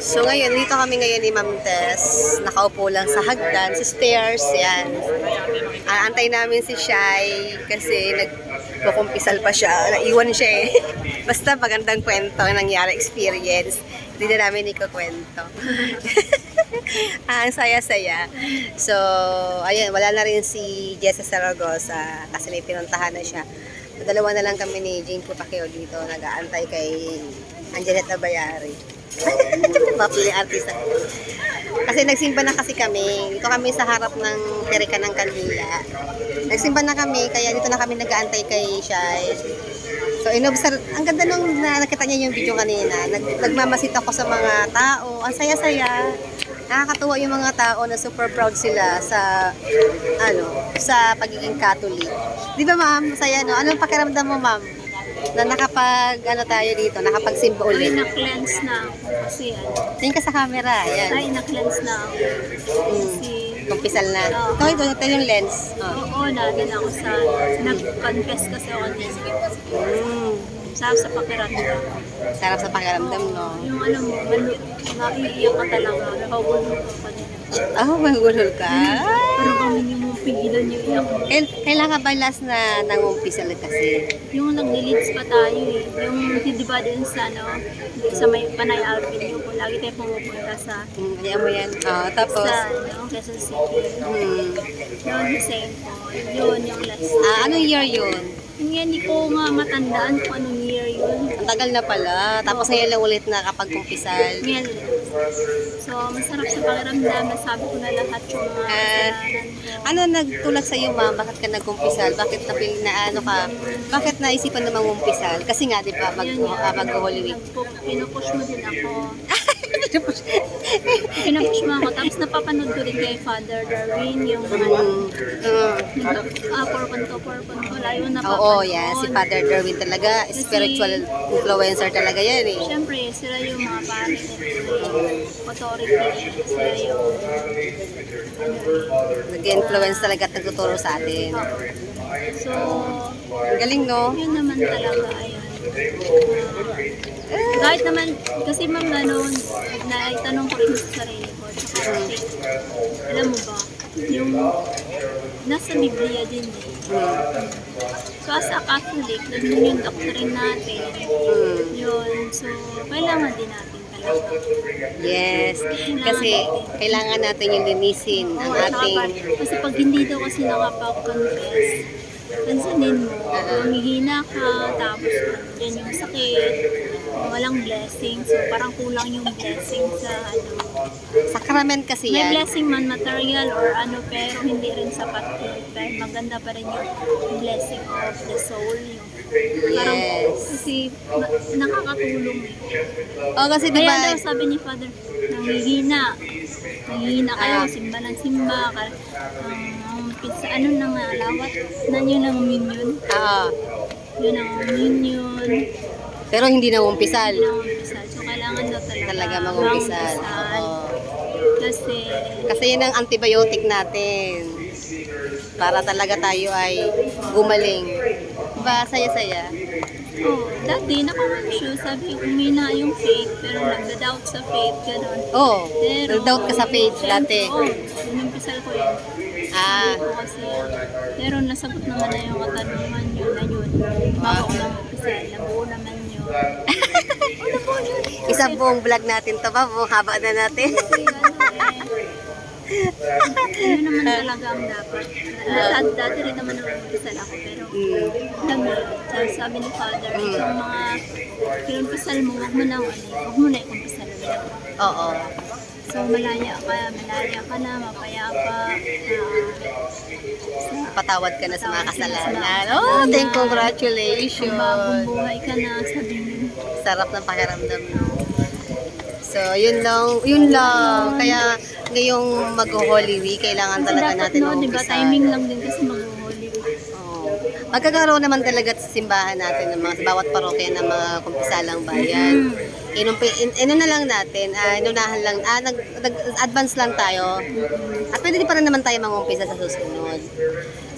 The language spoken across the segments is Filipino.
So ngayon, dito kami ngayon ni Ma'am Tess. Nakaupo lang sa hagdan, sa stairs, yan. Aantay namin si Shai kasi nagkukumpisal pa siya. Naiwan siya eh. Basta magandang kwento ang nangyari, experience. Hindi na namin ikukwento. ah, ang saya-saya. So, ayun, wala na rin si Jessa Saragosa kasi may pinuntahan na siya. So, dalawa na lang kami ni Jane Pupakeo dito, nag-aantay kay Anjanette Nabayari. Mapili artista. Kasi nagsimba na kasi kami. Dito kami sa harap ng Terika ng Kandila. Nagsimba na kami, kaya dito na kami nag-aantay kay Shai. So, inobserve, ang ganda nung na, nakita niya yung video kanina. Nag, nagmamasit ako sa mga tao. Ang saya-saya. Nakakatuwa yung mga tao na super proud sila sa ano, sa pagiging Catholic. Di ba ma'am? Saya no? Anong pakiramdam mo ma'am? Na nakapag ano tayo dito, nakapagsimba Ay, ulit. na-cleanse na ako kasi ano. Tingin ka sa camera, yan. Ay, na-cleanse na ako. Kasi, Kumpisal na. Oo. Ito, ito, ito yung lens. Oh. oo, nadala ako sa, nag-confess kasi ako dito. Mm. Sarap sa pakiramdam. Sarap sa pakiramdam, no? Yung ano mo, malo, maiiyak ka talaga. Nakawalo ka pa din. Oh, magulol ka. Pero kung hindi mo pigilan yung iyak mo. Kail- Kailangan ba last na nangumpisal kasi? Yung nag-leads pa tayo eh. Yung, di ba din sa ano, sa may Panay Alvin, yung kung lagi tayo pumupunta sa, Hmm, ayan mo yan. Oh, tapos, sa ano, Quezon City. hmm. Yun, yung St. Paul. Yun, yung last. Ah, anong year yun? Yung yan, hindi ko nga matandaan kung anong tagal na pala. Tapos ngayon lang ulit na kapag kumpisal. Ngayon. So, masarap sa pakiramdam. Nasabi ko na lahat yung mga ko. Ano nagtulak sa iyo, ma'am? Bakit ka nagkumpisal? Bakit napil na ano ka? Bakit naisipan na mangumpisal? Kasi nga, di ba, mag, uh, mag-Holy Week. Pinupush mo din ako. Pinupush mo ako. Tapos napapanood ko rin kay Father Darwin yung ano, Mm, ah, porpon to, porpon to. Layo na Oo, yan. Si Father Darwin talaga. Spiritual influencer talaga yan eh. Siyempre, sila yung mga pare yung authority. Sila yung Nag-influence talaga at nagtuturo sa atin. So, Ang galing, no? yun naman talaga, ayun. Ah, kahit naman, kasi ma'am, ano, naitanong ko rin sa sarili ko, tsaka kasi, alam mo ba, yung nasa Biblia din eh. So, as a Catholic, nandun yung doctrine natin. Yun, so, kailangan din natin talaga. Yes. Kasi kailangan natin yung linisin ang Oo, ating... kasi pag hindi daw kasi nakapag-confess, pansinin mo, humihina ka, tapos yan yung sakit, walang blessing. So, parang kulang yung blessing sa ano. Sakrament kasi May yan. blessing man material or ano, pero hindi rin sapat. Pero maganda pa rin yung blessing of the soul. Yung parang, Yes. kasi ma- nakakatulong eh. O kasi di Kaya daw sabi ni Father, nangihina. Nangihina kayo, Ah. simba ng simba. Um, pizza, ano na nga, lawat na yun ang minion. Oo. Yun ang minion. Pero hindi na umpisal. Yun ang umpisal. So, kailangan daw talaga. Talaga mag-umpisal. Oo. Kasi, Kasi yun ang antibiotic natin. Para talaga tayo ay gumaling. Diba? Saya-saya. oh, dati naka-show, sabi ko, humina yung faith, pero nagda-doubt sa faith, gano'n. Oo. Pero, Nag-doubt ka sa faith dati. Oo, inumpisal ko yun. Ah. Sabi ko kasi, pero nasagot naman na yung katanungan yun na yun. Bago ko lang umpisal, nabuo naman. Isang buong vlog natin to ba? Buong haba na natin. Yun naman talaga ang dapat. Dati, dati rin naman umpisal ako, pero Mm. alam mo, sabi, ni Father, itong mga kinumpisal mo, huwag mo na, ano, huwag mo na ikumpisal ulit. Oo. So, malaya ka, malaya ka na, mapayapa. Uh, Patawad ka na sa mga Patawad ka na sa mga kasalanan. Oh, then kung bagong congratulations. buhay ka na, sabi mo. Sarap ng pakiramdam. no? So, yun lang. Yun lang. Kaya ngayong mag-Holy Week, kailangan talaga natin no, di ba, umpisan. timing lang din kasi mag-holy week. Oo. Magkakaroon naman talaga sa simbahan natin ng mga sa bawat parokya ng mga kumpisalang bayan. Inumpi, in, ino na lang natin, ah, inunahan lang, ah, nag, nag- advance lang tayo. At pwede din pa rin naman tayo mangumpisa sa susunod.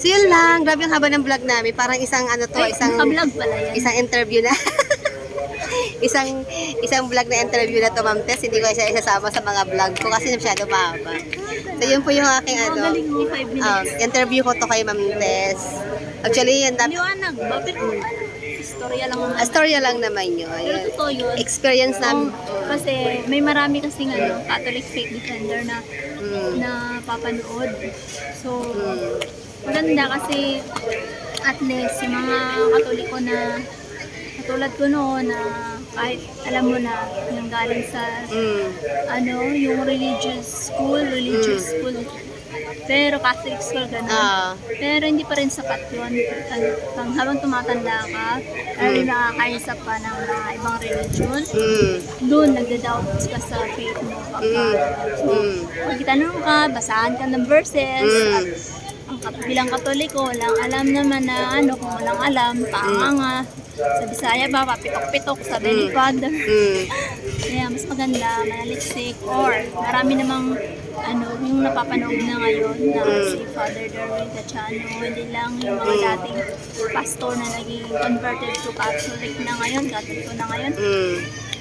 So yun lang, grabe yung haba ng vlog namin. Parang isang ano to, Ay, isang pala yan. isang interview na. isang isang vlog na interview na to, Ma'am Tess. Hindi ko siya isasama sa mga vlog ko kasi masyado mahaba. So, yun po yung aking ano, galing mo, 5 minutes. um, interview ko to kay Ma'am Tess. Actually, yan dati, Liwanag ba? Pero istorya lang naman. Astorya lang naman yun. Pero totoo yun. Experience namin. Oo, kasi may marami kasing ano, Catholic faith defender na Mm. na papanood. So, Mm. maganda kasi at least yung mga katoliko na katulad ko noon na kahit alam mo na yung galing sa Mm. ano, yung religious school, religious school. Pero Catholic school ganun. Ah. Pero hindi pa rin sapat yun. Pag- habang tumatanda ka, Mm. nakakaisa pa ng mga ibang religion, Mm. doon nagda-doubt ka sa faith mo. Pagka, Mm. Mm. pag itanong ka, basahan ka ng verses, Mm. at ang bilang katoliko, walang alam naman na ano, kung walang alam, tama nga. Sa Bisaya ba, papitok-pitok, sabi ni Mm. Father. Mm. Kaya mas maganda, manaliksik, or marami namang ano, yung napapanood na ngayon na Mm. si Father Darwin Cachano, hindi lang yung mga Mm. dating pastor na naging converted to Catholic na ngayon, Catholic na ngayon, Mm.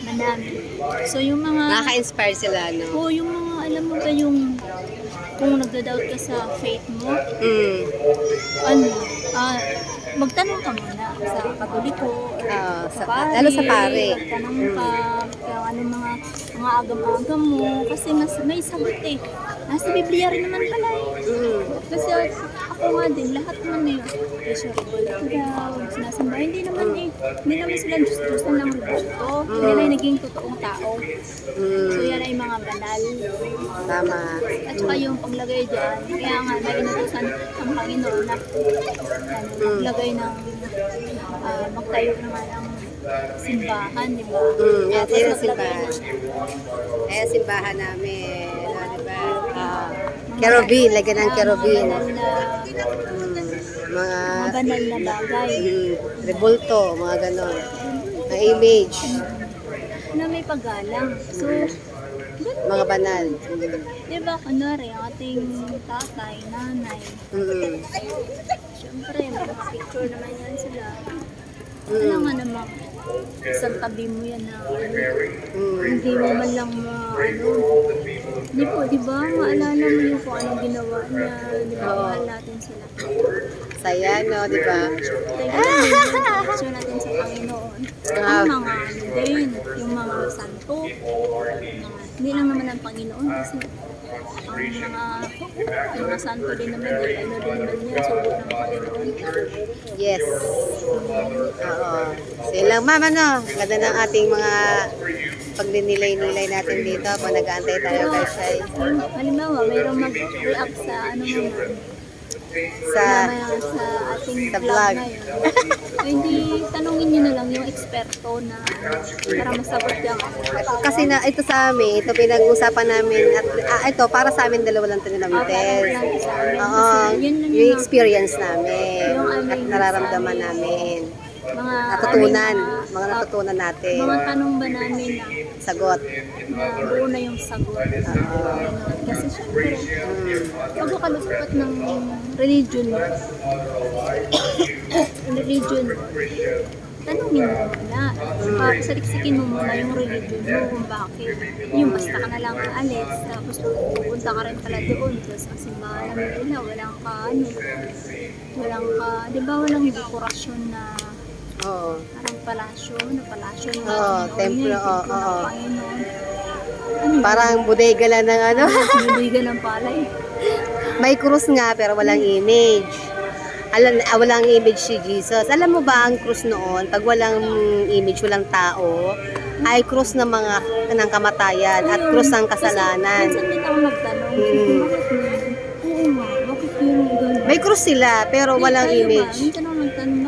madami. So yung mga, Nakaka-inspire sila, no? oh, yung mga, alam mo ba yung, kung nagda-doubt ka sa faith mo, Mm. ano, ah, magtanong ka muna sa katoliko Ah, sa- pare, lalo sa pare. Magtanong ka kung ano mga mga agam-agam mo kasi mas may sagot eh. Nasa Biblia rin naman pala eh. Mm. Kasi ako nga din, lahat naman na yun. Pleasurable ito daw, sinasamba. Hindi naman eh. Hindi naman sila Diyos-Diyos na lang rebulto. Hindi na yung naging totoong tao. So Mm. yan ay mga banal. Tama. At saka yung paglagay dyan, kaya nga may inutusan ang Panginoon na ano, maglagay ng ah, magtayo naman ng simbahan, di ba? Mm, ang maglagay simbahan. Ayan, simbahan namin. Kerubin, lagyan ng kerubin. Mga banal na, Mm, mga banal na bagay. mm, rebulto, mga ganon. Mga image, Na may paggalang. So, mga banal. Mm. di ba, kunwari, ang ating tatay, nanay, Mm. mga picture naman yan sila. Mm. Ano nga naman, isang tabi mo yan na Mm. hindi mo man lang ma, ano, di po, di ba, maalala mo yung kung anong ginawa niya, di ba, Oo. mahal natin sila. Saya, no? Teka lang, yung picture natin sa Panginoon. Ah. Ang mga, ano din, yung mga santo, mga, hindi lang naman ang Panginoon kasi ang mga, yung mga santo din naman, eh, ano din naman yan, sulit ng Panginoon. Yes. Oo. So, yun lang, ma'am, ano? Ganda ng ating mga pagdinilay-nilay natin dito pag nag-aantay tayo Shai. Yung, halimbawa, mayroong mag-react sa ano naman, Sa, sa ating sa vlog, hindi, tanungin nyo na lang yung eksperto na para masagot yung kasi na, ito sa amin, ito pinag-usapan namin, at ah, ito, para sa amin dalawa lang Ma'am Ah. Oo, yun yung yung experience namin, Yung at nararamdaman namin, mga natutunan, aming mga natutunan natin, mga tanong ba namin na, sagot. na buo na yung sagot. Ganon. Kasi syempre, pag kalupat ng religion mo, religion tanongin mo muna. Uh, saliksikin mo muna yung religion mo kung bakit. Yung basta ka na lang aalis, tapos pupunta ka rin pala doon. Tapos simbahan naman nila, walang ka, ano, walang ka, di ba walang dekorasyon na Oo. parang palasyo, na palasyo ng Oo, Panginoon, templo, oo, oo. Ano, Parang bodega lang ng ano. Nabigan ng palay. May krus nga pero walang image. Alam, ah, walang image si Jesus. Alam mo ba ang krus noon, pag walang image, walang tao, ay krus ng mga ng kamatayan at krus ng kasalanan. Kasi ako nagtanong, Mm. May krus sila pero walang image. Minsan ako nagtanong,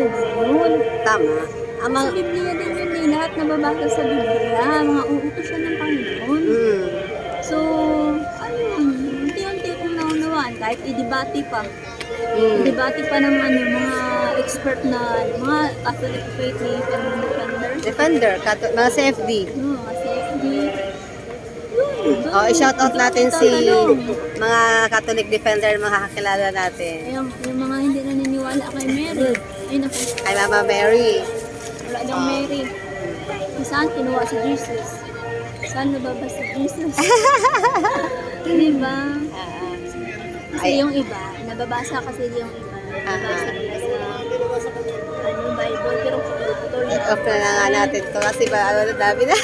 yun. tama. Ang Sa mga, Biblia din yun eh, lahat nababasa sa Biblia, mga uutos siya ng Panginoon. mm, So, ayun, unti-unti kong naunawaan, kahit i-debate pa. mm, Debate pa ng ano, mga expert na, mga Catholic faith ni Panginoon Defender. defender, kato, mga CFD. No, kasi hindi. Oh, i-shoutout natin si mga Catholic defender, mga kakilala natin. Yung, yung mga hindi naniniwala kay Mary. Ay, naku. Kay Mama Mary. Wala daw Mary. Kung saan kinuha si Jesus? Saan nababa si Jesus? diba? Ah, Kasi Ay. yung iba, nababasa kasi yung iba. Nababasa nila sa ano, Bible. Pero putol na. nga natin to kasi ba, ano, dami na.